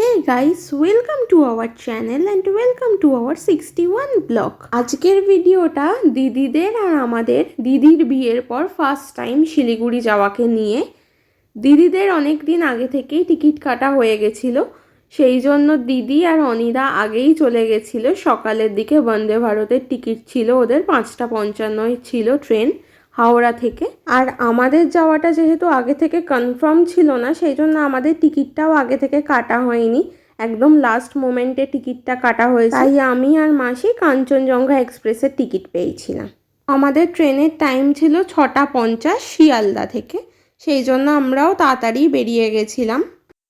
Hey guys, welcome to our channel and welcome to our 61 blog আজকের ভিডিওটা দিদিদের আর আমাদের দিদির বিয়ের পর ফার্স্ট টাইম শিলিগুড়ি যাওয়াকে নিয়ে। দিদিদের অনেক দিন আগে থেকেই টিকিট কাটা হয়ে গেছিল। সেই জন্য দিদি আর অনিদা আগেই চলে গেছিল। সকালের দিকে বন্দে ভারতের টিকিট ছিল ওদের পাঁচটা পঞ্চান্নয় ছিল ট্রেন হাওড়া থেকে। আর আমাদের যাওয়াটা যেহেতু আগে থেকে কনফার্ম ছিল না, সেই জন্য আমাদের টিকিটটাও আগে থেকে কাটা হয়নি। একদম লাস্ট মোমেন্টে টিকিটটা কাটা হয়েছে। তাই আমি আর মাসি কাঞ্চনজঙ্ঘা এক্সপ্রেসের টিকিট পেয়েছিলাম। আমাদের ট্রেনের টাইম ছিল ছটা পঞ্চাশ শিয়ালদা থেকে। সেই জন্য আমরাও তাড়াতাড়ি বেরিয়ে গেছিলাম।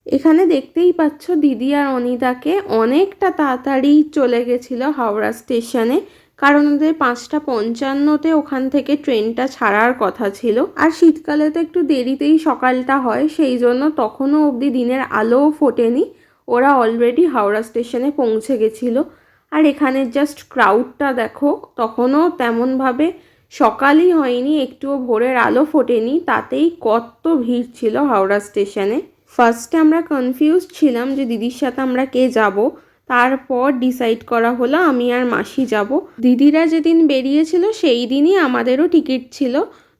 এখানে দেখতেই পাচ্ছ দিদি আর অনিতাকে অনেকটা তাড়াতাড়ি চলে গেছিল হাওড়া স্টেশনে কারণ ওদের পাঁচটা পঞ্চান্নতে ওখান থেকে ট্রেনটা ছাড়ার কথা ছিল। আর শীতকালে তো একটু দেরিতেই সকালটা হয়, সেই জন্য তখনও অবধি দিনের আলোও ফোটেনি। ওরা অলরেডি হাওড়া স্টেশনে পৌঁছে গেছিল। আর এখানের জাস্ট ক্রাউডটা দেখো, তখনও তেমনভাবে সকালই হয়নি, একটুও ভোরের আলো ফোটেনি, তাতেই কত ভিড় ছিল হাওড়া স্টেশনে। ফার্স্টে আমরা কনফিউজ ছিলাম যে দিদির সাথে আমরা কে যাব। তারপর ডিসাইড করা হলো, আমি আর মাসি যাব। দিদিরা যেদিন বেরিয়েছিল, সেই দিনই আমাদেরও টিকিট ছিল।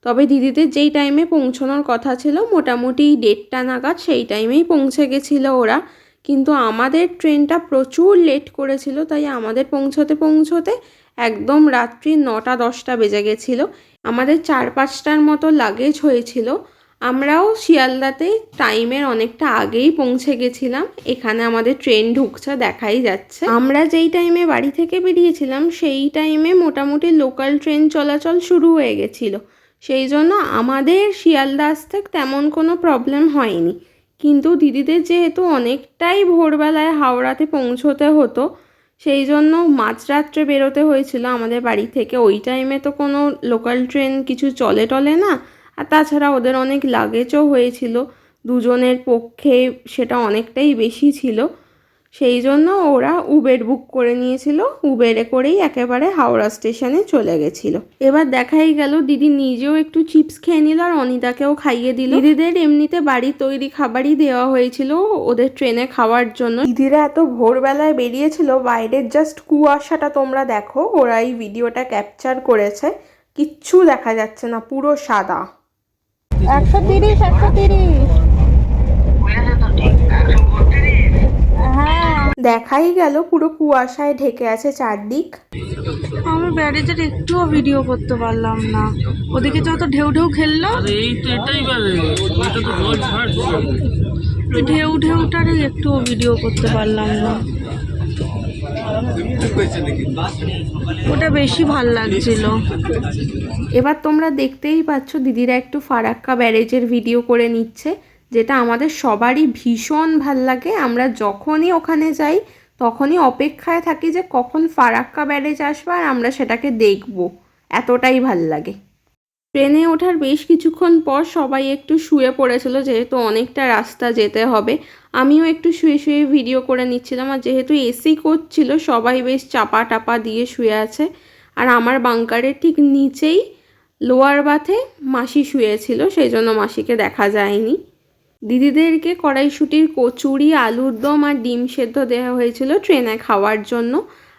তবে দিদিদের যেই টাইমে পৌঁছানোর কথা ছিল, মোটামুটি দেড়টা নাগাদ সেই টাইমেই পৌঁছে গেছিল ওরা। কিন্তু আমাদের ট্রেনটা প্রচুর লেট করেছিল, তাই আমাদের পৌঁছতে পৌঁছতে একদম রাত্রি নটা দশটা বেজে গেছিল। আমাদের চার পাঁচটার মতো লাগেজ হয়েছিল। আমরাও শিয়ালদাতে টাইমের অনেকটা আগেই পৌঁছে গেছিলাম। এখানে আমাদের ট্রেন ঢুকছে, দেখাই যাচ্ছে। আমরা যেই টাইমে বাড়ি থেকে বেরিয়েছিলাম, সেই টাইমে মোটামুটি লোকাল ট্রেন চলাচল শুরু হয়ে গেছিল। সেই জন্য আমাদের শিয়ালদা আসতে তেমন কোনো প্রবলেম হয়নি। কিন্তু দিদিদের যেহেতু অনেকটাই ভোরবেলায় হাওড়াতে পৌঁছতে হতো, সেই জন্য মাঝরাত্রে বেরোতে হয়েছিল আমাদের বাড়ি থেকে। ওই টাইমে তো কোনো লোকাল ট্রেন কিছু চলে টলে না। আর তাছাড়া ওদের অনেক লাগেজও হয়েছিল। দুজনের পক্ষে সেটা অনেকটাই বেশি ছিল। সেই জন্য ওরা উবের বুক করে নিয়েছিল। উবেরে করেই একেবারে হাওড়া স্টেশনে চলে গেছিল। এবার দেখাই গেল, দিদি নিজেও একটু চিপস খেয়ে নিল আর অনিতাকেও খাইয়ে দিল। দিদিদের এমনিতে বাড়ি তৈরি খাবারই দেওয়া হয়েছিল ওদের ট্রেনে খাওয়ার জন্য। দিদিরা এত ভোরবেলায় বেরিয়েছিল, বাইরের জাস্ট কুয়াশাটা তোমরা দেখো, ওরা এই ভিডিওটা ক্যাপচার করেছে। কিচ্ছু দেখা যাচ্ছে না, পুরো সাদা। একশো তিরিশ একশো তিরিশ। হ্যাঁ। দেখাই গেল পুরো কুয়াশায় ঢেকে আছে চারদিক। আমি ব্যারেজের একটুও ভিডিও করতে পারলাম না। ওদিকে যত ঢেউ ঢেউ খেললো। ঢেউ ঢেউটারে একটুও ভিডিও করতে পারলাম না। ওটা বেশি ভালো লাগছিল। এবার তোমরা দেখতেই পাচ্ছ, দিদিরা একটু ফারাক্কা ব্যারেজের ভিডিও করে নিচ্ছে, যেটা আমাদের সবারই ভীষণ ভালো লাগে। আমরা যখনই ওখানে যাই, তখনই অপেক্ষায় থাকি যে কখন ফারাক্কা ব্যারেজ আসবে আর আমরা সেটাকে দেখব। এতটাই ভালো লাগে। ট্রেনে ওঠার বেশ কিছুক্ষণ পর সবাই একটু শুয়ে পড়েছিল, যেহেতু অনেকটা রাস্তা যেতে হবে। আমিও একটু শুয়ে শুয়ে ভিডিও করে নিচ্ছিলাম, আর যেহেতু এসি করছিল, সবাই বেশ চাপা টাপা দিয়ে শুয়ে আছে। আর আমার বাংকারের ঠিক নিচেই লোয়ার বাথে মাসি শুয়েছিল, সেই জন্য মাসিকে দেখা যায়নি। দিদিদেরকে কড়াইশুটির কচুরি, আলুর দম আর ডিম সেদ্ধ দেওয়া হয়েছিল ট্রেনে খাওয়ার জন্য।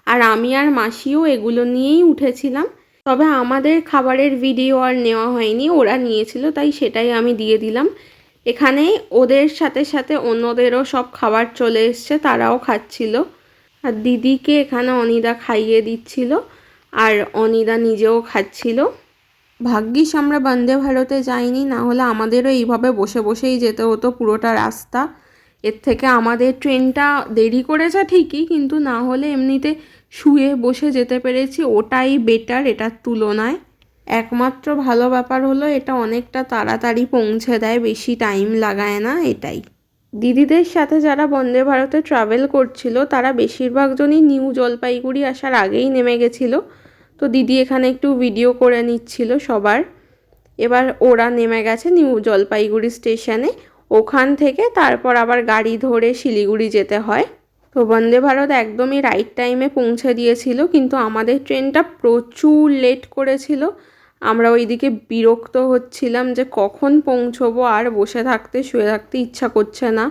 আর আমি আর মাসিও এগুলো নিয়েই উঠেছিলাম। তবে আমাদের খাবারের ভিডিও আর নেওয়া হয়নি, ওরা নিয়েছিল, তাই সেটাই আমি দিয়ে দিলাম। এখানে ওদের সাথে সাথে অন্যদেরও সব খাবার চলে এসছে, তারাও খাচ্ছিল। আর দিদিকে এখানে অনিদা খাইয়ে দিচ্ছিল, আর অনিদা নিজেও খাচ্ছিল। ভাগ্যিস আমরা বন্দে ভারতে যাইনি, না হলে আমাদেরও এইভাবে বসে বসেই যেতে হতো পুরোটা রাস্তা। এর থেকে আমাদের ট্রেনটা দেরি করেছে ঠিকই, কিন্তু না হলে এমনিতে শুয়ে বসে যেতে পেরেছি, ওটাই বেটার এটার তুলনায়। একমাত্র ভালো ব্যাপার হলো এটা অনেকটা তাড়াতাড়ি পৌঁছে দেয়, বেশি টাইম লাগায় না এটাই। দিদিদের সাথে যারা বন্দে ভারতে ট্রাভেল করছিল, তারা বেশিরভাগজনই নিউ জলপাইগুড়ি আসার আগেই নেমে গেছিল। তো দিদি এখানে একটু ভিডিও করে নিচ্ছিল সবার। এবার ওরা নেমে গেছে নিউ জলপাইগুড়ি স্টেশনে ওখান থেকে তারপর আবার গাড়ি ধরে শিলিগুড়ি যেতে হয়। তো বন্দে ভারত একদমই রাইট টাইমে পৌঁছে দিয়েছিল, কিন্তু আমাদের ট্রেনটা প্রচুর লেট করেছিল। আমরা ওইদিকে বিরক্ত হচ্ছিলাম যে কখন পৌঁছবো, আর বসে থাকতে, শুয়ে থাকতে ইচ্ছা করছে না।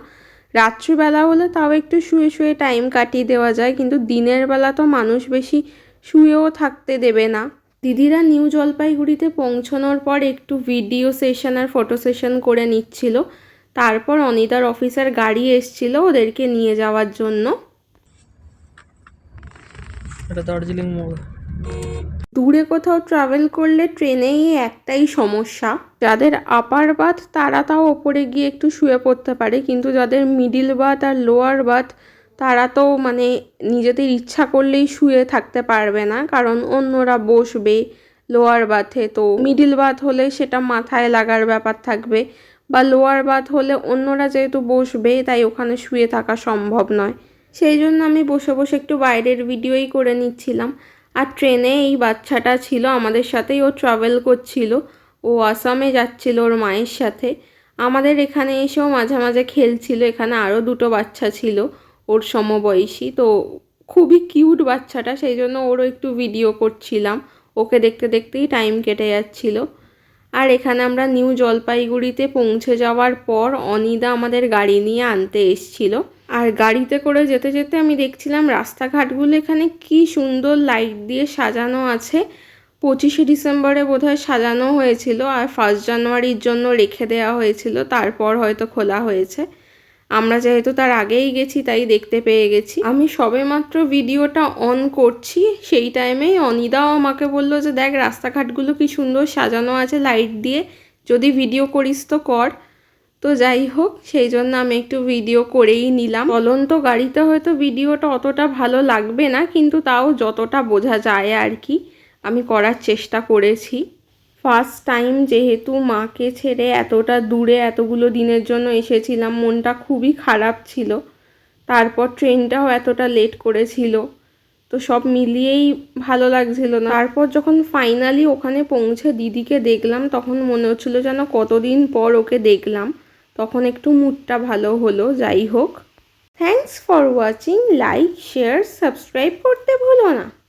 রাত্রিবেলা হলে তাও একটু শুয়ে শুয়ে টাইম কাটিয়ে দেওয়া যায়, কিন্তু দিনের বেলা তো মানুষ বেশি শুয়েও থাকতে দেবে না। দিদিরা নিউ জলপাইগুড়িতে পৌঁছানোর পর একটু ভিডিও সেশন আর ফটো সেশন করে নিচ্ছিল। তারপর অনিতার অফিসের গাড়ি এসছিল ওদেরকে নিয়ে যাওয়ার জন্য। এটা দার্জিলিং মোড় দূরে কোথাও ট্রাভেল করলে ট্রেনেই একটাই সমস্যা। যাদের আপার বাথ তারা তাও ওপরে গিয়ে একটু শুয়ে পড়তে পারে কিন্তু যাদের মিডিল বাথ আর লোয়ার বাথ তারা তো মানে নিজেদের ইচ্ছা করলেই শুয়ে থাকতে পারবে না কারণ অন্যরা বসবে লোয়ার বাথে তো মিডিল বাথ হলে সেটা মাথায় লাগার ব্যাপার থাকবে। বা লোয়ার বাথ হলে অন্যরা যেহেতু বসবে তাই ওখানে শুয়ে থাকা সম্ভব নয়। সেই জন্য আমি বসে বসে একটু বাইরের ভিডিওই করে নিচ্ছিলাম। আর ট্রেনে এই বাচ্চাটা ছিল, আমাদের সাথেই ও ট্রাভেল করছিল। ও আসামে যাচ্ছিল ওর মায়ের সাথে। আমাদের এখানে এসেও মাঝে মাঝে খেলছিল, এখানে আরও দুটো বাচ্চা ছিল ওর সমবয়সী। তো খুবই কিউট বাচ্চাটা, সেই জন্য ওরও একটু ভিডিও করছিলাম। ওকে দেখতে দেখতেই টাইম কেটে যাচ্ছিল। আর এখানে আমরা নিউ জলপাইগুড়িতে পৌঁছে যাওয়ার পর অনিদা আমাদের গাড়ি নিয়ে আনতে এসছিল। আর গাড়িতে করে যেতে যেতে আমি দেখছিলাম রাস্তাঘাটগুলো এখানে কি সুন্দর লাইট দিয়ে সাজানো আছে। পঁচিশে ডিসেম্বরে বোধহয় সাজানো হয়েছিল আর ফার্স্ট জানুয়ারির জন্য রেখে দেওয়া হয়েছিল, তারপর হয়তো খোলা হয়েছে। আমরা যেহেতু তার আগেই গেছি, তাই দেখতে পেয়ে গেছি। আমি সবেমাত্র ভিডিওটা অন করছি, সেই টাইমেই অনিদাও আমাকে বলল যে, দেখ, রাস্তাঘাটগুলো কি সুন্দর সাজানো আছে লাইট দিয়ে, যদি ভিডিও করিস তো কর। তো যাই হোক, সেই জন্য আমি একটু ভিডিও করেই নিলাম। চলন্ত গাড়িতে হয়তো ভিডিওটা অতটা ভালো লাগবে না, কিন্তু তাও যতটা বোঝা যায় আর কি, আমি করার চেষ্টা করেছি। ফার্স্ট টাইম যেহেতু মাকে ছেড়ে এতটা দূরে এতগুলো দিনের জন্য এসেছিলাম, মনটা খুবই খারাপ ছিল। তারপর ট্রেনটাও এতটা লেট করেছিল। তো সব মিলিয়েই ভালো লাগছিল না। তারপর যখন ফাইনালি ওখানে পৌঁছে দিদিকে দেখলাম, তখন মনে হচ্ছিল যেন কতদিন পর ওকে দেখলাম। তখন একটু মুডটা ভালো হলো, যাই হোক। Thanks for watching like share subscribe করতে ভুলো না।